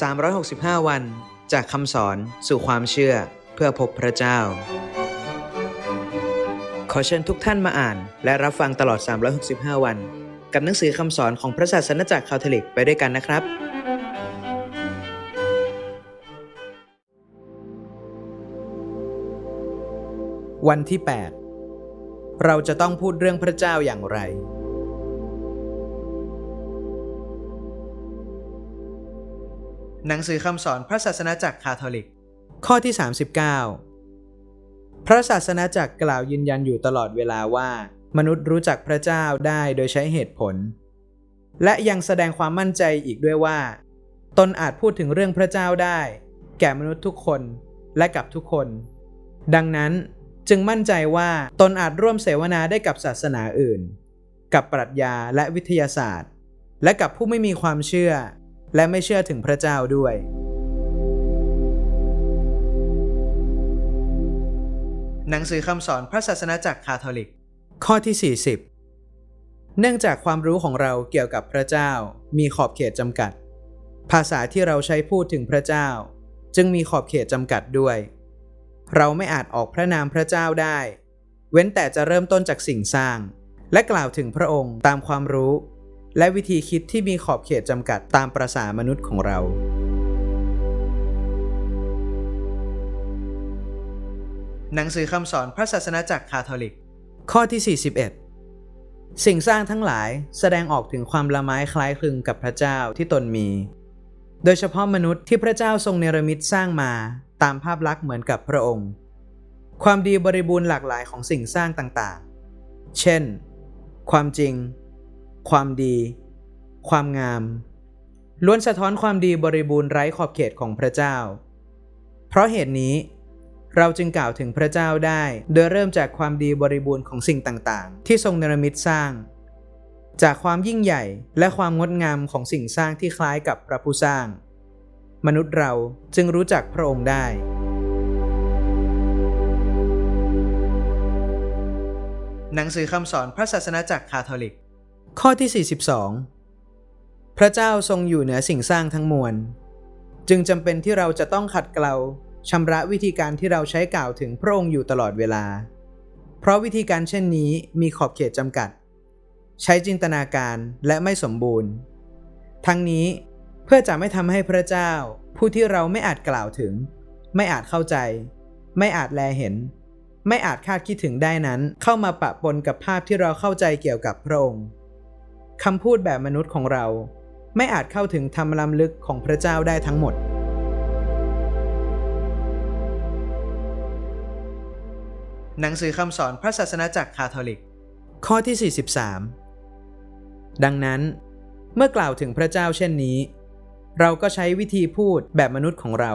365 วัน จากคำสอนสู่ความเชื่อเพื่อพบพระเจ้า ขอเชิญทุกท่านมาอ่าน และรับฟังตลอด 365 วัน กับหนังสือคำสอนของพระศาสนจักรคาทอลิกไปด้วยกันนะครับ วันที่ 8 เราจะต้องพูดเรื่องพระเจ้าอย่างไร หนังสือคำสอนพระศาสนาจักรคาทอลิก ข้อที่ 39 พระศาสนาจักรกล่าวยืนยันอยู่ตลอดเวลาว่า มนุษย์รู้จักพระเจ้าได้โดยใช้เหตุผล และยังแสดงความมั่นใจอีกด้วยว่า ตนอาจพูดถึงเรื่องพระเจ้าได้ แก่มนุษย์ทุกคนและกับทุกคน ดังนั้นจึงมั่นใจว่าตนอาจร่วมเสวนาได้กับศาสนาอื่น กับปรัชญาและวิทยาศาสตร์ และกับผู้ไม่มีความเชื่อ และไม่เชื่อถึงพระเจ้าด้วย หนังสือคำสอนพระศาสนาจักรคาทอลิก ข้อที่ 40 เนื่องจากความรู้ของเราเกี่ยวกับพระเจ้า มีขอบเขตจำกัด ภาษาที่เราใช้พูดถึงพระเจ้า จึงมีขอบเขตจำกัดด้วย เราไม่อาจออกพระนามพระเจ้าได้ เว้นแต่จะเริ่มต้นจากสิ่งสร้าง และกล่าวถึงพระองค์ตามความรู้ และวิธีคิดที่มีขอบเขตจำกัดตามประษามนุษย์ของเรา หนังสือคำสอนพระศาสนาจักรคาทอลิก ข้อที่ 41 สิ่งสร้างทั้งหลายแสดงออกถึงความละไม้คล้ายคลึงกับพระเจ้าที่ตนมี โดยเฉพาะมนุษย์ที่พระเจ้าทรงเนรมิตสร้างมาตามภาพลักษณ์เหมือนกับพระองค์ ความดีบริบูรณ์หลากหลายของสิ่งสร้างต่างๆ เช่น ความจริง ความดี ความงาม ล้วนสะท้อนความดีบริบูรณ์ไร้ขอบเขตของพระเจ้า เพราะเหตุนี้ เราจึงกล่าวถึงพระเจ้าได้ โดยเริ่มจากความดีบริบูรณ์ของสิ่งต่างๆ ที่ทรงเนรมิตสร้าง จากความยิ่งใหญ่และความงดงามของสิ่งสร้างที่คล้ายกับพระผู้สร้าง มนุษย์เราจึงรู้จักพระองค์ได้หนังสือคำสอนพระศาสนาจักรคาทอลิก ข้อที่ 42 พระเจ้าทรงอยู่เหนือสิ่งสร้างทั้งมวล จึงจำเป็นที่เราจะต้องขัดเกลาชำระวิธีการที่เราใช้กล่าวถึงพระองค์อยู่ตลอดเวลา เพราะวิธีการเช่นนี้มีขอบเขตจำกัด ใช้จินตนาการและไม่สมบูรณ์ ทั้งนี้เพื่อจะไม่ทำให้พระเจ้า ผู้ที่เราไม่อาจกล่าวถึง ไม่อาจเข้าใจ ไม่อาจแลเห็น ไม่อาจคาดคิดถึงได้นั้น เข้ามาปะปนกับภาพที่เราเข้าใจเกี่ยวกับพระองค์ คำพูดแบบมนุษย์ของเรา ไม่อาจเข้าถึงธรรมล้ำลึกของพระเจ้าได้ทั้งหมด หนังสือคำสอนพระศาสนาจักรคาทอลิก ข้อที่ 43 ดังนั้น เมื่อกล่าวถึงพระเจ้าเช่นนี้ เราก็ใช้วิธีพูดแบบมนุษย์ของเรา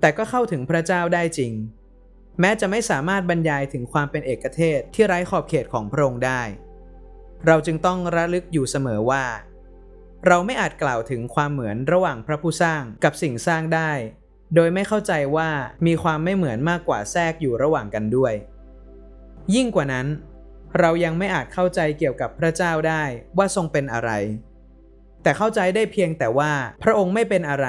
แต่ก็เข้าถึงพระเจ้าได้จริง แม้จะไม่สามารถบรรยายถึงความเป็นเอกเทศที่ไร้ขอบเขตของพระองค์ได้ เราจึงต้องระลึกอยู่เสมอว่า เราไม่อาจกล่าวถึงความเหมือนระหว่างพระผู้สร้างกับสิ่งสร้างได้ โดยไม่เข้าใจว่ามีความไม่เหมือนมากกว่าแทรกอยู่ระหว่างกันด้วย ยิ่งกว่านั้น เรายังไม่อาจเข้าใจเกี่ยวกับพระเจ้าได้ว่าทรงเป็นอะไร แต่เข้าใจได้เพียงแต่ว่าพระองค์ไม่เป็นอะไร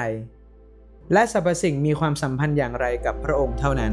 และสรรพสิ่งมีความสัมพันธ์อย่างไรกับพระองค์เท่านั้น